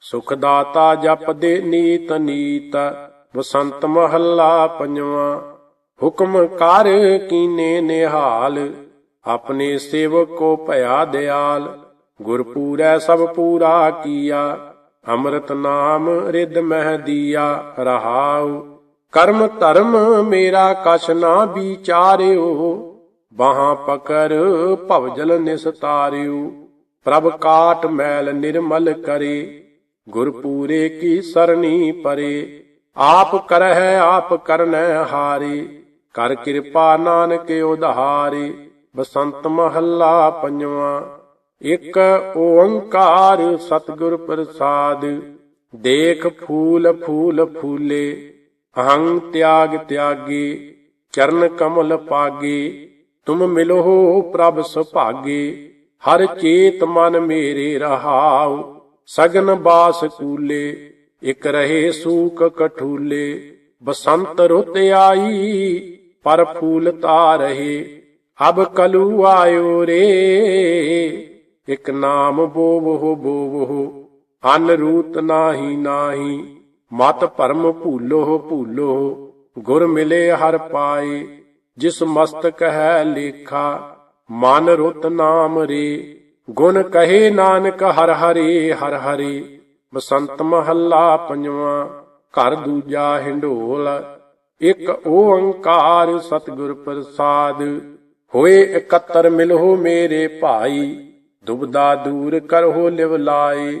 ਸੁਖ ਦਾਤਾ ਜਪਦੇ ਨੀਤ ਨੀਤ ਬਸੰਤ ਮਹੱਲਾ ਪੰਜਵਾਂ। ਹੁਕਮ ਕਰ ਕੀਨੇ ਨਿਹਾਲ, ਆਪਣੇ ਸੇਵਕ ਕੋ ਭਇਆ ਦਿਆਲ। ਗੁਰ ਪੂਰੈ ਸਭ ਪੂਰਾ ਕੀਆ, ਅੰਮ੍ਰਿਤ ਨਾਮ ਰਿਦ ਮਹਿ ਦੀਆ, ਰਹਾਉ। ਕਰਮ ਧਰਮ ਮੇਰਾ ਕਛ ਨਾ ਵਿਚਾਰਿਓ, ਬਾਹਾਂ ਪਕਰ ਭਵਜਲ ਨਿਸਤਾਰਿਓ। ਪ੍ਰਭ ਕਾਟ ਮੈਲ ਨਿਰਮਲ ਕਰੇ ਗੁਰ ਪੂਰੇ ਕੀ ਸਰਣੀ ਪਰੇ, ਆਪ ਕਰਹਿ, ਆਪ ਕਰਨੈ ਹਾਰੇ, ਕਰ ਕਿਰਪਾ ਨਾਨਕ ਉਧਾਰੇ, ਬਸੰਤ ਮਹੱਲਾ ਪੰਜਵਾਂ, ਇੱਕ ਓੰਕਾਰ ਸਤਿਗੁਰ ਪ੍ਰਸਾਦ, ਦੇਖ ਫੂਲ ਫੂਲ ਫੂਲੇ, ਅਹੰ ਤਿਆਗ ਤਿਆਗੀ, ਚਰਨ ਕਮਲ ਪਾਗੇ, ਤੁਮ ਮਿਲੋ ਪ੍ਰਭ ਸੁਭਾਗੇ। ਹਰ ਚੇਤ ਮਨ ਮੇਰੇ ਰਹਾਉ, ਸਗਨ ਬਾਸ ਕੂਲੇ, ਇਕ ਰਹੇ ਸੂਕ ਕਠੂਲੇ। ਬਸੰਤ ਰੁੱਤ ਆਈ, ਪਰ ਫੂਲ ਤਾ ਰਹੇ, ਅਬ ਕਲੂ ਆਇਓ ਰੇ। ਇਕ ਨਾਮ ਬੋਵੋ ਬੋਵੋ ਅਨ ਰੂਤ ਨਾਹੀ ਨਾਹੀ, ਮਤ ਭਰਮ ਭੂਲੋ ਭੂਲੋ, ਗੁਰ ਮਿਲੇ ਹਰ ਪਾਏ, ਜਿਸ ਮਸਤਕ ਹੈ ਲੇਖਾ ਮਨ ਰੁੱਤ ਨਾਮ ਰੇ, ਗੁਣ ਕਹੇ ਨਾਨਕ ਹਰ ਹਰੇ ਹਰ ਹਰੇ। ਬਸੰਤ ਮਹੱਲਾ ਪੰਜਵਾਂ, ਘਰ ਦੂਜਾ ਹਿੰਡੋਲ ਇੱਕ ਓੰਕਾਰ ਸਤਿਗੁਰ ਪ੍ਰਸਾਦ, ਹੋਏ ਇਕੱਤਰ ਮਿਲੋ ਮੇਰੇ ਭਾਈ। ਦੁਬਦਾ ਦੂਰ ਕਰੋ ਲਿਵ ਲਾਏ,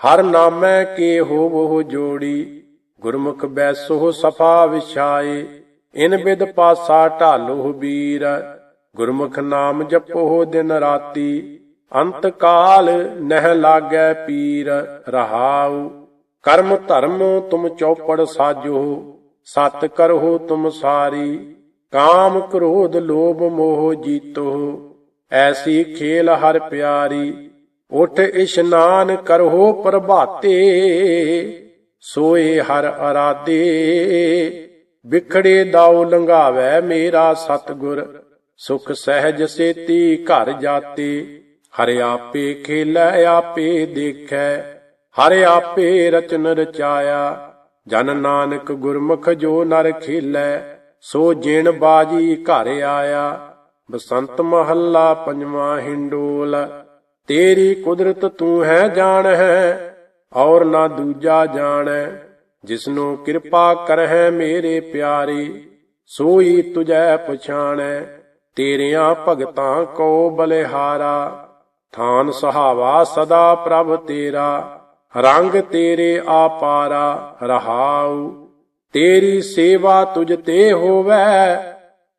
ਹਰ ਨਾਮੈ ਕੇ ਹੋਵੋ ਜੋੜੀ। ਗੁਰਮੁਖ ਬੈਸੋ ਸਫਾ ਵਿਛਾਏ, ਇਨ ਬਿਦ ਪਾਸਾ ਢਾਲੋ ਵੀਰ ਗੁਰਮੁਖ ਨਾਮ ਜਪੋ ਦਿਨ ਰਾਤੀ, ਅੰਤ ਕਾਲ ਨਹਿ ਲਾਗੈ ਪੀਰ ਰਹਾਉ। ਕਰਮ ਧਰਮ ਤੁਮ ਚੌਪੜ ਸਾਜੋ, ਸਤ ਕਰੋ ਤੁਮ ਸਾਰੀ। ਕਾਮ ਕ੍ਰੋਧ ਲੋਭ ਮੋਹ ਜੀਤੋ, ਐਸੀ ਖੇਲ ਹਰ ਪਿਆਰੀ। ਉਠ ਇਸ਼ਨਾਨ ਕਰੋ ਪ੍ਰਭਾਤੇ, ਸੋਏ ਹਰ ਅਰਾਦੇ ਵਿਖੜੇ ਦਾਉ ਲੰਘਾਵੇ ਮੇਰਾ ਸਤਗੁਰ। ਸੁਖ ਸਹਿਜ ਸੇਤੀ ਘਰ ਜਾਤੇ। ਹਰਿ ਆਪੇ ਖੇਲੈ, ਆਪੇ ਦੇਖੈ। ਹਰਿ ਆਪੇ ਰਚਨ ਰਚਾਇਆ। ਜਨ ਨਾਨਕ ਗੁਰਮੁਖ ਜੋ ਨਰ ਖੇਲੈ, ਸੋ ਜੇਣ ਬਾਜੀ ਘਰ ਆਇਆ। ਬਸੰਤ ਮਹੱਲਾ ਪੰਜਵਾਂ ਹਿੰਡੋਲ, ਤੇਰੀ ਕੁਦਰਤ ਤੂੰ ਹੈ ਜਾਣ ਹੈ ਔਰ ਨਾ ਦੂਜਾ ਜਾਣੈ ਜਿਸਨੂੰ ਕਿਰਪਾ ਕਰਹਿ ਮੇਰੇ ਪਿਆਰੇ, ਸੋਈ ਤੁਝੈ ਪਛਾਣੈ ਤੇਰਿਆਂ ਭਗਤਾਂ ਕੋ ਬਲਿਹਾਰਾ, ਥਾਨ ਸਹਾਵਾ ਸਦਾ ਪ੍ਰਭ ਤੇਰਾ, ਰੰਗ ਤੇਰੇ ਆਪਾਰਾ, ਰਹਾਉ। ਤੇਰੀ ਸੇਵਾ ਤੁਝ ਤੇ ਹੋਵੈ,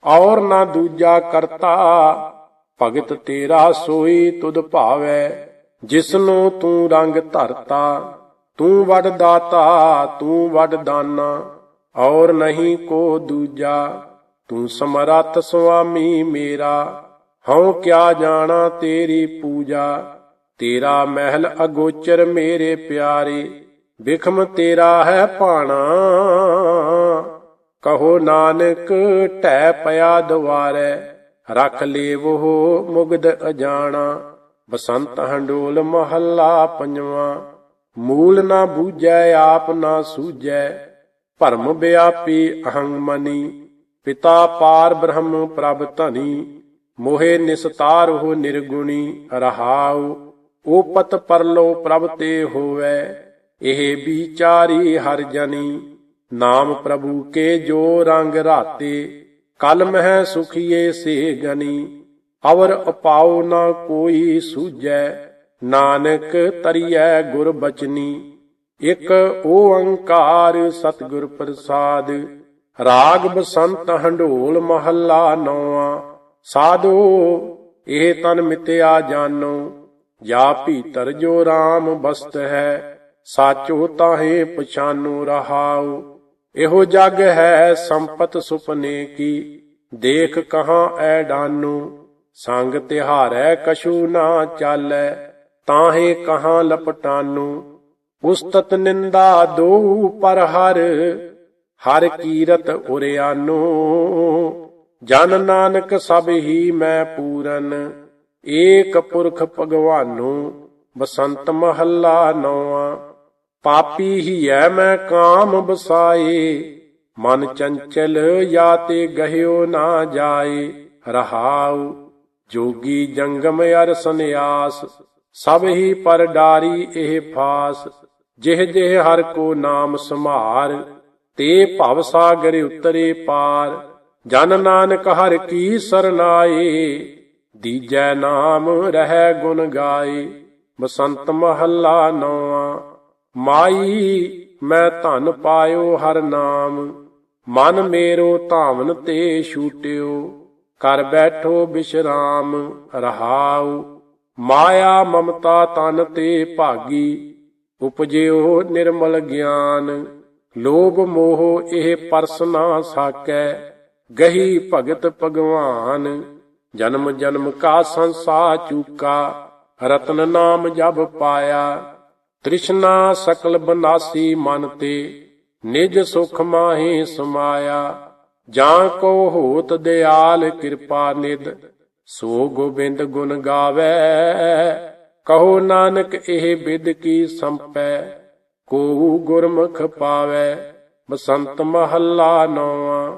ਔਰ ਨਾ ਦੂਜਾ ਕਰਤਾ। ਭਗਤ ਤੇਰਾ ਸੋਈ ਤੁਧ ਭਾਵੈ, ਜਿਸਨੂੰ ਤੂੰ ਰੰਗ ਧਰਤਾ। ਤੂੰ ਵਡ ਦਾਤਾ, ਤੂੰ ਵਡ ਦਾਨਾ, ਔਰ ਨਹੀਂ ਕੋ ਦੂਜਾ। ਤੂੰ ਸਮਰੱਥ ਸੁਆਮੀ ਮੇਰਾ, ਹਉ ਕਿਆ ਜਾਣਾ ਤੇਰੀ ਪੂਜਾ? ਤੇਰਾ ਮਹਿਲ ਅਗੋਚਰ ਮੇਰੇ ਪਿਆਰੇ ਬਿਖਮ ਤੇਰਾ ਹੈ ਭਾਣਾ। ਕਹੋ ਨਾਨਕ ਟੈ ਪਿਆ ਦੁਆਰੈ, ਰਖ ਲੇਵੋ ਮੁਗਦ ਅਜਾਣਾ। ਬਸੰਤ ਹੰਡੋਲ ਮਹੱਲਾ ਪੰਜਵਾਂ, ਮੂਲ ਨਾ ਬੂਝੈ, ਆਪ ਨਾ ਸੂਝੈ, ਭਰਮ ਵਿਆਪੀ ਅਹੰ ਮਨੀ। ਪਿਤਾ ਪਾਰ ਬ੍ਰਹਮ ਪ੍ਰਭ ਧਨੀ, ਮੋਹਿ ਨਿਸਤਾਰ ਹੋ ਨਿਰਗੁਣੀ ਰਹਾਉ ਓਪਤ ਪਰਲੋ ਪ੍ਰਭ ਤੇ ਹੋਵੈ, ਇਹ ਵਿਚਾਰੀ ਹਰ ਜਨੀ। ਨਾਮ ਪ੍ਰਭੂ ਕੇ ਜੋ ਰੰਗ ਰਾਤੇ, ਕਲ ਮਹਿ ਸੁਖੀਏ ਸੇ ਗਨੀ। ਅਵਰ ਅਪਾਉ ਨਾ ਕੋਈ ਸੂਜੈ ਨਾਨਕ ਤਰੀਐ ਗੁਰ ਬਚਨੀ। ਇਕ ਓੰਕਾਰ ਸਤਿਗੁਰ ਪ੍ਰਸਾਦ ਰਾਗ ਬਸੰਤ ਹੰਡੋਲ ਮਹੱਲਾ ਨੌਵਾਂ। ਸਾਧੋ, ਇਹ ਤਨ ਮਿਤਿਆ ਜਾਨੋ ਜਾ ਭੀਤਰ ਜੋ RAM ਬਸਤ ਹੈ, ਸਾਚੋ ਤਾਹੇ ਪਛਾਨੂ ਰਹਾਉ। ਇਹੋ ਜਗ ਹੈ ਸੰਪਤ ਸੁਪਨੇ ਕੀ, ਦੇਖ ਕਹਾਂ ਐ ਡਾਨੂ। ਸੰਗ ਤਿਹਾਰੈ ਕਛੂ ਨਾ ਚਾਲੈ, ਤਾਹੇ ਕਹਾਂ ਲਪਟਾਨੂ। ਉਸਤਤ ਨਿੰਦਾ ਦੋ ਪਰ ਹਰ ਹਰ ਕੀਰਤ ਉਰਿਆਨੋ, ਜਨ ਨਾਨਕ ਸਭ ਹੀ ਮੈਂ ਪੂਰਨ, ਏਕ ਪੁਰਖ ਭਗਵਾਨੋ, ਬਸੰਤ ਮਹੱਲਾ ਨੌਵਾਂ, ਪਾਪੀ ਹੀ ਐ ਮੈਂ ਕਾਮ ਬਸਾਏ, ਮਨ ਚੰਚਲ ਯਾ ਤੇ ਗਹਿਓ ਨਾ ਜਾਏ, ਰਹਾਉ ਜੋਗੀ ਜੰਗਮ ਅਰ ਸੰਿਆਸ ਸਭ ਹੀ ਪਰ ਡਾਰੀ ਇਹ ਫਾਸ, ਜਿਹ ਜਿਹ ਹਰ ਕੋ ਨਾਮ ਸਮਾਰ ਤੇ ਭਵ ਸਾਗਰ ਉਤਰੇ ਪਾਰ। ਜਨ ਨਾਨਕ ਹਰ ਕੀ ਸਰਨਾਏ ਦੀਜੈ ਨਾਮ ਰਹਿ ਗੁਣ ਗਾਏ। ਬਸੰਤ ਮਹੱਲਾ ਨੌਵਾਂ, ਮਾਈ ਮੈਂ ਧਨ ਪਾਇਓ ਹਰ ਨਾਮ। ਮਨ ਮੇਰੋ ਧਾਵਨ ਤੇ ਛੂਟਿਓ ਕਰ ਬੈਠੋ ਬਿਸ਼ਰਾਮ, ਰਹਾਉ। ਮਾਇਆ ਮਮਤਾ ਤਨ ਤੇ ਭਾਗੀ, ਉਪਜਿਓ ਨਿਰਮਲ ਗਿਆਨ। ਲੋਭ ਮੋਹ ਇਹ ਪਰਸ ਨਾ ਸਾਕੈ, ਗਹੀ ਭਗਤ ਭਗਵਾਨ। ਜਨਮ ਜਨਮ ਕਾ ਸੰਸਾ ਚੂਕਾ, ਰਤਨ ਨਾਮ ਜਬ ਪਾਇਆ। ਤ੍ਰਿਸ਼ਨਾ ਸਕਲ ਬਨਾਸੀ ਮਨ ਤੇ, ਨਿਜ ਸੁਖ ਮਾਹੀ ਸਮਾਇਆ। ਜਾਂ ਕੋ ਹੋਤ ਦਿਆਲ ਕਿਰਪਾ ਨਿਦ ਸੋ ਗੋਬਿੰਦ ਗੁਣ ਗਾਵੇ। ਕਹੋ ਨਾਨਕ ਇਹ ਬਿਦ ਕੀ ਸੰਪੈ। ਕੋ ਗੁਰਮੁਖ ਪਾਵੇ, ਬਸੰਤ ਮਹੱਲਾ ਨੌਵਾਂ।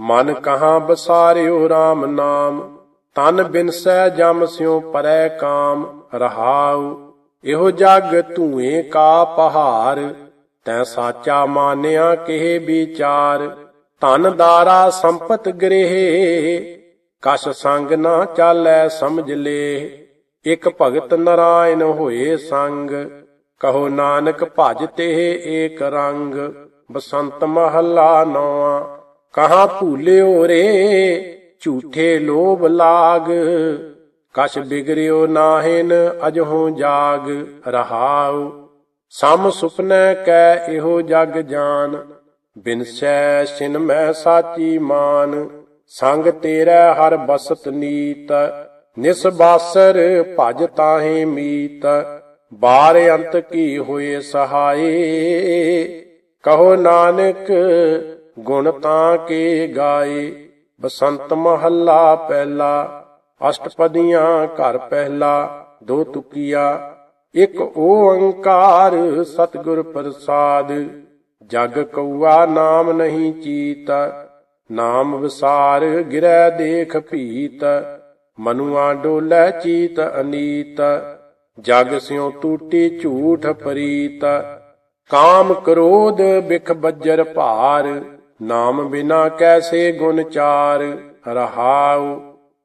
ਮਨ ਕਹਾ ਬਸਾਰਿਓ RAM ਨਾਮ, ਤਨ ਬਿਨਸੈ ਜਮ ਸਿਉ ਪਰੈ ਕਾਮ, ਰਹਾਉ। ਇਹੋ ਜਗ ਧੂਏ ਕਾ ਪਹਾਰ, ਤੈ ਸਾਚਾ ਮਾਨਿਆ ਕਿਹ ਵਿਚਾਰ। ਧਨ ਦਾਰਾ ਸੰਪਤ ਗ੍ਰਹਿ ਕਸ ਸੰਗ ਨਾ ਚਾਲੈ ਸਮਝ ਲੇ। ਇਕ ਭਗਤ ਨਰਾਇਣ ਹੋਏ ਸੰਗ ਕਹੋ ਨਾਨਕ ਭਜ ਤੇ ਏਕ ਰੰਗ, ਬਸੰਤ ਮਹੱਲਾ ਨੌਵਾਂ, ਕਹਾਂ ਭੂਲਿਓ ਰੇ, ਝੂਠੇ ਲੋਭ ਲਾਗ, ਕਛ ਬਿਗਰਿਓ ਨਾਹਿਨ ਅਜਹੋਂ ਜਾਗ, ਰਹਾਉ, ਸਮ ਸੁਪਨੈ ਕੈ ਇਹੋ ਜਗ ਜਾਨ ਬਿਨਸੈ ਸਿਨ ਮੈਂ ਸਾਚੀ ਮਾਨ, ਸੰਗ ਤੇਰਾ ਹਰ ਬਸਤ ਨੀਤ ਨਿਸਬਾਸਰ ਭਜ ਤਾਹੇ ਮੀਤ ਬਾਰ ਅੰਤ ਕੀ ਹੋਏ ਸਹਾਈ ਕਹੋ ਨਾਨਕ, ਗੁਣ ਤਾਂ ਕੇ ਗਾਏ? ਬਸੰਤ ਮਹੱਲਾ ਪਹਿਲਾ, ਅਸ਼ਟਪਦੀਆਂ ਘਰ ਪਹਿਲਾ, ਦੋ ਤੁਕੀਆ, ਇੱਕ ਓੰਕਾਰ ਸਤਿਗੁਰ ਪ੍ਰਸਾਦ। ਜਗ ਕਉਆ ਨਾਮ ਨਹੀਂ ਚੀਤ, ਨਾਮ ਵਿਸਾਰ ਗਿਰੈ ਦੇਖ ਭੀਤ, ਮਨੁਆ ਡੋਲੇ ਚੀਤ ਅਨੀਤ। ਜਗ ਸਿਉ ਟੂਟੀ ਝੂਠ ਪਰੀਤ, ਕਾਮ ਕ੍ਰੋਧ ਬਿਖ ਬੱਜਰ ਭਾਰ, ਨਾਮ ਬਿਨਾ ਕੈਸੇ ਗੁਣ ਚਾਰ, ਰਹਾਉ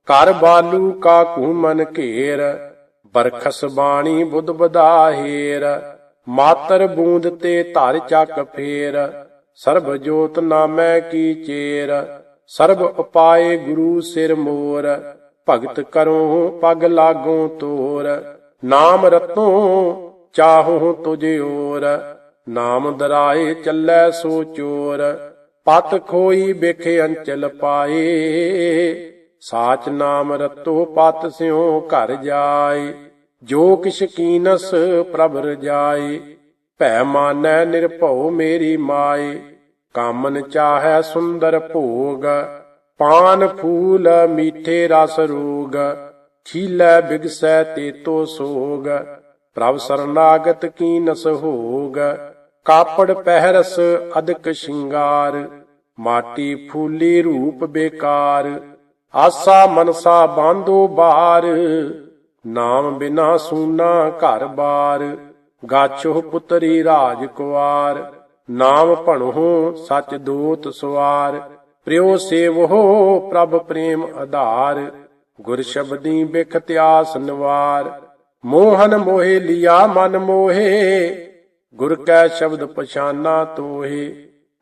ਕਰ ਬਾਲੂ ਕਾ ਕੂ ਮਨ ਘੇਰ, ਬਰਖਸ ਬਾਣੀ ਬੁੱਧ ਬਦਾਹੇਰ ਮਾਤਰ ਬੂੰਦ ਤੇ ਧਰ ਚੱਕ ਫੇਰ, ਸਰਬ ਜੋਤ ਨਾਮੈ ਕੀ ਚੇਰ, ਸਰਬ ਉਪਾਏ ਗੁਰੂ ਸਿਰ ਮੋਰ, ਭਗਤ ਕਰੋ ਪਗ ਲਾਗੋ ਤੋਰ। ਨਾਮ ਰਤੋ ਚਾਹੋ ਤੁਝ ਓਰ, ਨਾਮ ਦਰਾਏ ਚੱਲੈ ਸੋ ਚੋਰ, ਪਤ ਖੋਈ ਬਿਖ ਅੰਚਲ ਪਾਏ। ਸਾਚ ਨਾਮ ਰਤੋ ਪਤ ਸਿਉ ਘਰ ਜਾਏ, ਜੋ ਕਿਛ ਕੀਨਸ ਪ੍ਰਭ ਰਜਾਏ ਭੈ ਮਾਨੈ ਨਿਰਭਉ ਮੇਰੀ ਮਾਏ, ਕਾਮਨ ਚਾਹੈ ਸੁੰਦਰ ਭੋਗ, ਪਾਨ ਫੂਲ ਮੀਠੇ ਰਸ ਰੋਗ। ਖੀਲੇ ਬਿਗਸੈ ਤੇਤੋ ਸੋਗ, ਪ੍ਰਭ ਸਰਨਾਗਤ ਕੀਨਸ ਹੋਗ, ਕਾਪੜ ਪਹਿਰਸ ਅਦਕ ਸ਼ਿੰਗਾਰ, ਮਾਟੀ ਫੂਲੀ ਰੂਪ ਬੇਕਾਰ, ਆਸਾ ਮਨਸਾ ਬਾਂਧੋ ਬਾਰ, ਨਾਮ ਬਿਨਾ ਸੂਨਾ ਘਰ ਬਾਰ, ਗਾਛੋ ਪੁੱਤਰੀ ਰਾਜ ਕੁਵਾਰ ਨਾਮ ਭਣੋ ਸਚ ਦੋਤ ਸਵਾਰ ਪ੍ਰਿਓ ਸੇਵੋ ਪ੍ਰਭ ਪ੍ਰੇਮ ਆਧਾਰ। ਗੁਰ ਸ਼ਬਦੀ ਬਿਖ ਤਿਆਸ ਨਵਾਰ ਮੋਹਨ ਮੋਹਿ ਲਿਆ ਮਨ ਮੋਹੇ, ਗੁਰ ਕੈ ਸ਼ਬਦ ਪਛਾਨਾ ਤੋਹੇ।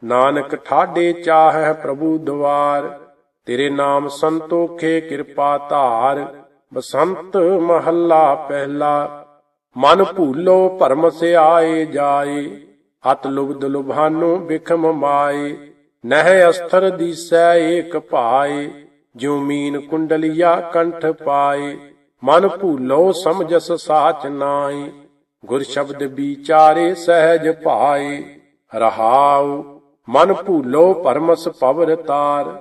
ਨਾਨਕ ਠਾਡੇ ਚਾਹੈ ਪ੍ਰਭੂ ਦਵਾਰ, ਤੇਰੇ ਨਾਮ ਸੰਤੋਖੇ ਕਿਰਪਾ ਧਾਰ। ਬਸੰਤ ਮਹੱਲਾ ਪਹਿਲਾ, ਮਨ ਭੂਲੋ ਭਰਮ ਸਿਆਏ ਜਾਏ। ਅਤ ਲੁਬਦ ਲੁਭਾਨੋ ਬਿਖਮ ਮਾਏ, ਨਹਿ ਅਸਥਰ ਦੀਸੈ ਏਕ ਭਾਏ। ਜਿਉ ਮੀਨ ਕੁੰਡਲੀਆ ਕੰਠ ਪਾਏ, ਮਨ ਭੂਲੋ ਸਮਝਸ ਸਾਚ ਨਾਈ ਗੁਰ ਸ਼ਬਦ ਵਿਚਾਰੇ ਸਹਿਜ ਭਾਏ, ਰਹਾਉ, ਮਨ ਭੂਲੋ ਪਰਮਸ ਪਵਰ ਤਾਰ,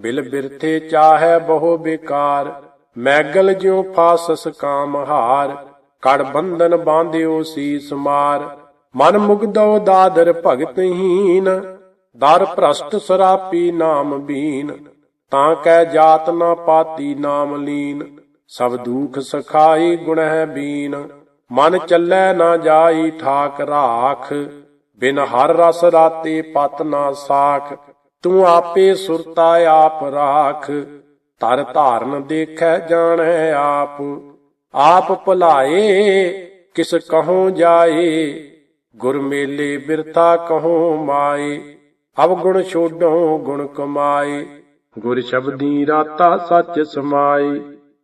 ਬਿਲ ਬਿਰਥੇ ਚਾਹੈ ਬਹੁ ਬੇਕਾਰ ਮੈਗਲ ਜਿਉ ਫਾਸਸ ਕਾਮ ਹਾਰ, ਕੜ ਬੰਧਨ ਬਾਂਧਿਓ ਸੀਸ ਮਾਰ, ਮਨ ਮੁਗਦੋ ਦਾਦਰ ਭਗਤਹੀਨ ਦਰ ਭ੍ਰਸ਼ਟ ਸਰਾਪੀ ਨਾਮ ਬੀਨ ਤਾਂ ਕੈ ਜਾਤ ਨਾ ਪਾਤੀ ਨਾਮ ਲੀਨ, ਸਭ ਦੁਖ ਸਖਾਈ ਗੁਣਹਿ ਬੀਨ। ਮਨ ਚੱਲੈ ਨਾ ਜਾਈ ਠਾਕ ਰਾਖ, ਬਿਨ ਹਰ ਰਸ ਰਾਤੇ ਪਤ ਨਾ ਸਾਖ। ਤੂੰ ਆਪੇ ਸੁਰਤਾ ਆਪ ਰਾਖ, ਤਰ ਧਾਰਨ ਦੇਖੈ ਜਾਣੈ ਆਪ। ਆਪ ਭੁਲਾਏ, ਕਿਸ ਕਹੋ ਜਾਏ? ਗੁਰ ਮੇਲੇ ਬਿਰਥਾ ਕਹੋ ਮਾਏ? ਅਵ ਗੁਣ ਛੋਡੋ ਗੁਣ ਕਮਾਏ। ਗੁਰ ਸ਼ਬਦੀ ਰਾਤਾ ਸੱਚ ਸਮਾਏ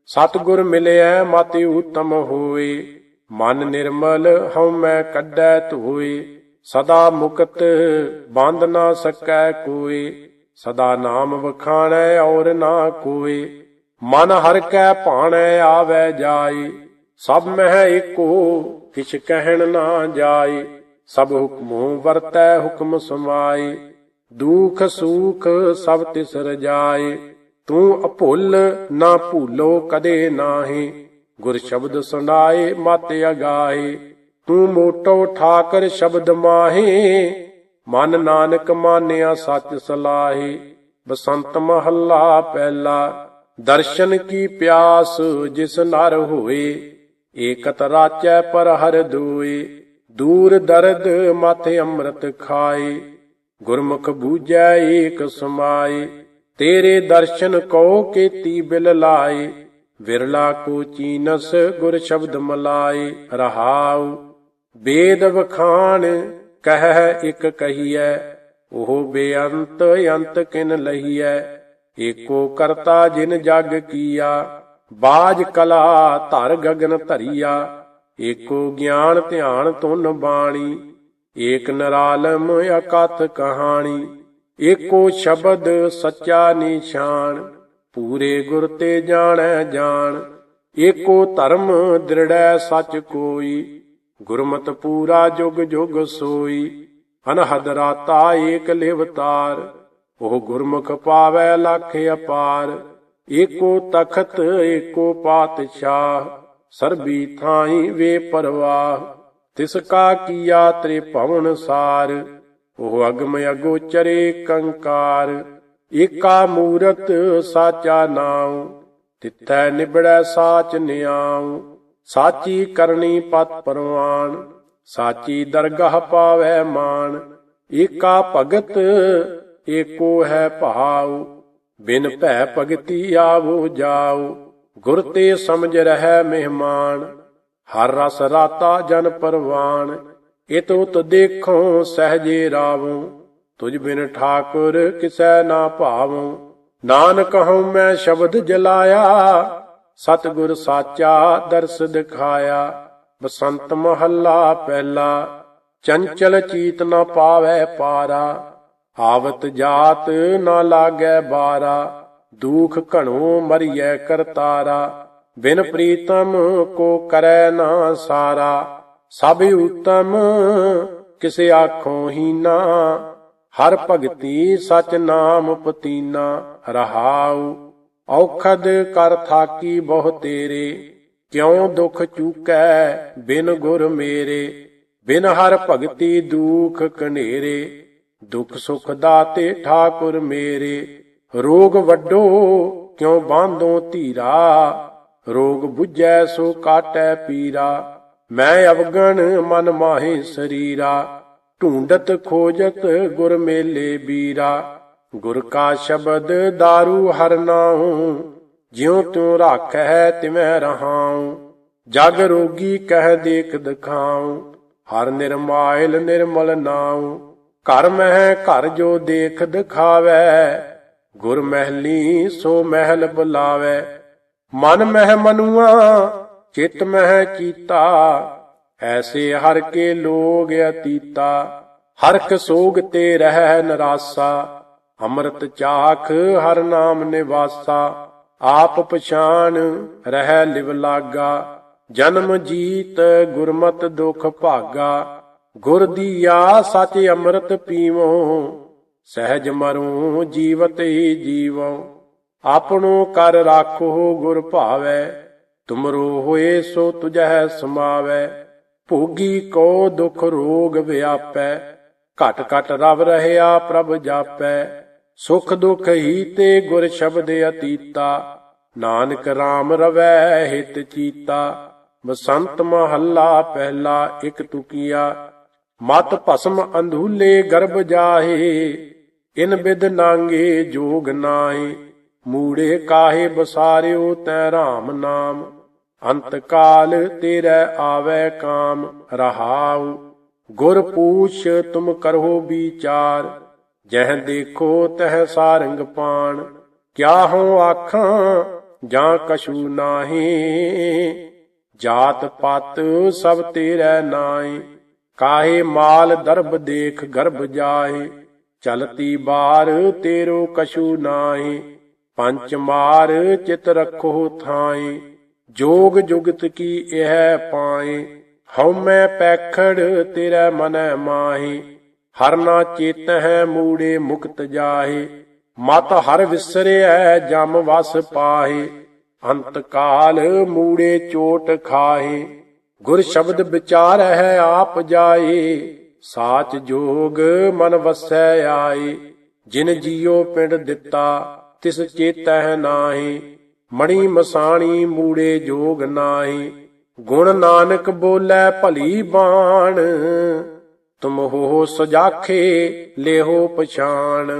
ਸਤਿਗੁਰ ਮਿਲਿਆ ਮਤਿ ਉਤਮ ਹੋਏ ਮਨ ਨਿਰਮਲ ਹਉਮੈ ਕੱਢੈ ਧੋਏ ਸਦਾ ਮੁਕਤ ਬੰਦ ਨਾ ਸਕੈ ਕੋਏ ਸਦਾ ਨਾਮ ਵਖਾਣੈ ਔਰ ਨਾ ਕੋਏ ਮਨ ਹਰ ਕੈ ਭਾਣੈ ਆਵੈ ਜਾਏ ਸਭ ਮਹਿ ਏਕੋ ਕਿਛ ਕਹਿਣ ਨਾ ਜਾਏ ਸਭ ਹੁਕਮੋਂ ਵਰਤੈ ਹੁਕਮ ਸਮਾਏ ਦੁਖ ਸੁਖ ਸਭ ਤਿਸ ਰਜਾਏ ਤੂੰ ਅਭੁੱਲ ਨਾ ਭੂਲੋ ਕਦੇ ਨਾਹੀ। ਗੁਰ ਸ਼ਬਦ ਸੁਣਾਏ ਮਤ ਅਗਾਏ ਤੂੰ ਮੋਟੋ ਠਾਕਰ ਸ਼ਬਦ ਮਾਹੇ। ਮਨ ਨਾਨਕ ਮਾਨਿਆ ਸੱਚ ਸਲਾਹੇ। ਬਸੰਤ ਮਹੱਲਾ ਪਹਿਲਾ। ਦਰਸ਼ਨ ਕੀ ਪਿਆਸ ਜਿਸ ਨਰ ਹੋਏ। ਏਕਤ ਰਾਚੈ ਪਰ ਹਰ ਦੋਏ। ਦੂਰ ਦਰਦ ਮਾਥੇ ਅੰਮ੍ਰਿਤ ਖਾਏ। ਗੁਰਮੁਖ ਬੂਝੈ ਏਕ ਸਮਾਏ, ਤੇਰੇ ਦਰਸ਼ਨ ਕੋ ਕੀਤੀ ਬਿਲ ਲਾਏ। ਵਿਰਲਾ ਕੋ ਚੀਨਸ ਗੁਰ ਸ਼ਬਦ ਮਲਾਏ, ਰਹਾਉ ਵੇਦ ਵਖਾਣ ਕਹਿ ਇਕ ਕਹੀਐ। ਉਹ ਬੇਅੰਤ ਅੰਤ ਕਿਨ ਲਹੀਐ, ਏਕੋ ਕਰਤਾ ਜਿਨ ਜਗ ਕੀਆ। ਬਾਜ ਕਲਾ ਧਰ ਗਗਨ ਧਰੀਆ, ਏਕੋ ਗਿਆਨ ਧਿਆਨ ਤੁਨ ਬਾਣੀ। ਏਕ ਨਰਾਲਮ ਅਕਥ ਕਹਾਣੀ, ਏਕੋ ਸ਼ਬਦ ਸੱਚਾ ਨਿਸ਼ਾਨ, ਪੂਰੇ ਗੁਰ ਤੇ ਜਾਣੈ ਜਾਣ, ਏਕੋ ਧਰਮ ਦ੍ਰਿੜੈ ਸੱਚ ਕੋਈ, ਗੁਰਮਤ ਪੂਰਾ ਜੁਗ ਜੁਗ ਸੋਈ, ਅਨਹਦ ਰਾਤਾ ਏਕ ਲਿਵਤਾਰ ਉਹ ਗੁਰਮੁਖ ਪਾਵੈ ਲੱਖ ਅਪਾਰ, ਏਕੋ ਤਖਤ, ਏਕੋ ਪਾਤਸ਼ਾਹ, ਸਰਬੀ ਥਾਈ ਵੇ ਪਰਵਾਹ। ਤਿਸ ਕਾ ਕੀਆ ਤ੍ਰੇ ਭਵਨ ਸਾਰ, ਉਹ ਅਗਮ ਅਗੋਚਰੇ ਕੰਕਾਰ। ਏਕਾ ਮੂਰਤ ਸਾਚਾ ਨਾਉ, ਤਿੱਥੈ ਨਿਬੜੈ ਸਾਚ ਨਿਆਉ। ਸਾਚੀ ਕਰਨੀ ਪਤ ਪਰਵਾਨ, ਸਾਚੀ ਦਰਗਾਹ ਪਾਵੈ ਮਾਨ। ਏਕਾ ਭਗਤ, ਏਕੋ ਹੈ ਭਾਉ। ਬਿਨ ਭੈ ਭਗਤੀ ਆਵੋ ਜਾਉ, ਗੁਰ ਤੇ ਸਮਝ ਰਹਿ ਮਹਿਮਾਨ। ਹਰ ਰਸ ਰਾਤਾ ਜਨ ਪਰਵਾਨ ਇਤੋ ਤ ਦੇਖੋ ਸਹਜੇ ਰਾਵੋ ਤੁਝ ਬਿਨ ਠਾਕੁਰ ਕਿਸੈ ਨਾ ਭਾਵੋ ਨਾਨਕ ਹਉ ਮੈਂ ਸ਼ਬਦ ਜਲਾਇਆ, ਸਤਿਗੁਰ ਸਾਚਾ ਦਰਸ ਦਿਖਾਇਆ। ਬਸੰਤ ਮਹੱਲਾ ਪਹਿਲਾ, ਚੰਚਲ ਚੀਤ ਨਾ ਪਾਵੈ ਪਾਰਾ। ਆਵਤ ਜਾਤ ਨਾ ਲਾਗੇ ਬਾਰਾ, ਦੁਖ ਘਣੋ ਮਰੀਐ ਕਰਤਾਰਾ। ਬਿਨ ਪ੍ਰੀਤਮ ਕੋ ਕਰੈ ਨਾ ਸਾਰਾ, ਸਭ ਉਤਮ, ਕਿਸੇ ਆਖੋ ਹੀ ਨਾ। ਹਰ ਭਗਤੀ ਸਚ ਨਾਮ ਪਤੀਨਾ, ਰਹਾਉ। ਔਖਦ ਕਰ ਥਾਕੀ ਬਹੁ ਤੇਰੇ, ਕਿਉ ਦੁਖ ਚੂਕੈ ਬਿਨ ਗੁਰ ਮੇਰੇ। ਬਿਨ ਹਰ ਭਗਤੀ ਦੁਖ ਕਨੇਰੇ, ਦੁਖ ਸੁਖ ਦਾਤੇ ਠਾਕੁਰ ਮੇਰੇ। ਰੋਗ ਵੱਡੋ ਕਿਉ ਬਾਂਧੋ ਧੀਰਾ ਰੋਗ 부ਝੈ ਸੋ ਕਾਟੈ ਪੀਰਾ। ਮੈਂ ਅਵਗਣ ਮਨ ਮਾਹੇ ਸਰੀਰਾ। ਢੂੰਡਤ ਖੋਜਤ ਗੁਰ ਮੇਲੇ ਬੀਰਾ। ਗੁਰ ਕਾ ਸ਼ਬਦ दारू ਹਰਨਾਉ ਜਿਉ ਤੂੰ ਰੱਖੈ ਤਿਵੇਂ ਰਹਾਉ। ਜਗ ਰੋਗੀ ਕਹਿ ਦੇਖ ਦਿਖਾਉ। ਹਰ ਨਿਰਮਾਇਲ ਨਿਰਮਲ ਨਾਉ। ਘਰ ਮਹਿ ਘਰ ਜੋ ਦੇਖ ਦਿਖਾਵੇ। ਗੁਰ ਮਹਿਲੀ ਸੋ ਮਹਿਲ ਬੁਲਾਵੇ। ਮਨ ਮਹਿ ਮਨੁਆ, ਚਿਤ ਮਹਿ ਚੀਤਾ ਐਸੇ ਹਰ ਕੇ ਲੋਗ ਅਤੀਤਾ ਹਰਖ ਸੋਗ ਤੇ ਰਹਿ ਨਰਾਸਾ। ਅੰਮ੍ਰਿਤ ਚਾਖ ਹਰ ਨਾਮ ਨਿਵਾਸਾ, ਆਪ ਪਛਾਨ ਰਹਿ ਲਿਵ ਲਾਗਾ। ਜਨਮ ਜੀਤ ਗੁਰਮਤ ਦੁਖ ਭਾਗਾ। ਗੁਰ ਦੀਆ ਸਚ ਅੰਮ੍ਰਿਤ ਪੀਵੋ, ਸਹਿਜ ਮਰੂੰ ਜੀਵਤ ਹੀ ਜੀਵੋ। ਆਪਣੋ ਕਰ ਰਾਖੋ ਗੁਰ ਭਾਵੈ, ਤੁਮਰੋ ਹੋਏ ਸੋ ਤੁਝੈ ਸਮਾਵੈ। ਭੋਗੀ ਕੋ ਦੁਖ ਰੋਗ ਵਿਆਪੈ, ਘਟ ਘਟ ਰਵ ਰਹਿਆ ਪ੍ਰਭ ਜਾਪੈ। ਸੁਖ ਦੁਖ ਹੀ ਤੇ ਗੁਰ ਸ਼ਬਦ ਅਤੀਤਾ, ਨਾਨਕ RAM ਰਵੈ ਹਿਤ ਚੀਤਾ। ਬਸੰਤ ਮਹੱਲਾ ਪਹਿਲਾ ਇਕ ਤੁਕੀਆ, ਮਤ ਭਸਮ ਅੰਧੂਲੇ ਗਰਭ ਜਾਹੇ। ਇਨ ਬਿਦ ਨਾਂਗੇ ਜੋਗ ਨਾਹੀ। ਮੂੜੇ ਕਾਹੇ ਬਸਾਰਿਓ ਤੈ ਰਾਮ ਨਾਮ। ਅੰਤ ਕਾਲ ਤੇਰੇ ਆਵੇ ਕਾਮ, ਰਹਾਉ। ਗੁਰ ਪੂਛ ਤੁਮ ਕਰੋ ਵਿਚਾਰ, ਜਹ ਦੇਖੋ ਤਹ ਸਾਰੰਗ ਪਾਣ। ਕਿਆ ਹਉ ਆਖਾਂ, ਜਾਂ ਕਛੂ ਨਾਹੀ। ਜਾਤ ਪਤ ਸਭ ਤੇਰੇ ਨਾਹੀ। ਕਾਹੇ ਮਾਲ ਦਰਬ ਦੇਖ ਗਰਭ ਜਾਏ ਚਲਤੀ ਬਾਰ ਤੇਰੋ ਕਛੂ ਨਾਹੀ। ਪੰਚ ਮਾਰ ਚਿਤ ਰੱਖੋ ਥਾਈ ਜੋਗ ਜੁਗਤ ਕੀ ਇਹ ਪਾਏ। ਹਉ ਮੈਂ ਪੈਖੜ ਤੇਰਾ ਮਨੈ ਮਾਹੀ, ਹਰ ਨਾ ਚੇਤ ਹੈ ਮੂੜੇ ਮੁਕਤ ਜਾਹੇ। ਮਤ ਹਰ ਵਿਸਰਿਐ ਜਮ ਵਸ ਪਾਹੇ, ਅੰਤ ਕਾਲ ਮੂੜੇ ਚੋਟ ਖਾਹੇ। ਗੁਰ ਸ਼ਬਦ ਵਿਚਾਰ ਹੈ ਆਪ ਜਾਏ, ਸਾਚ ਜੋਗ ਮਨ ਵਸੈ ਆਏ। ਜਿਨ ਜੀਉ ਪਿੰਡ ਦਿੱਤਾ ਤਿਸ ਚੇਤਹਿ ਨਾਹੀ, ਮਣੀ ਮਸਾਣੀ ਮੂੜੇ ਜੋਗ ਨਾਹੀ, ਗੁਣ ਨਾਨਕ ਬੋਲੇ ਭਲੀ ਬਾਣ, ਤੁਮ ਹੋ ਸਜਾਖੇ ਲੇਹੋ ਪਛਾਣ।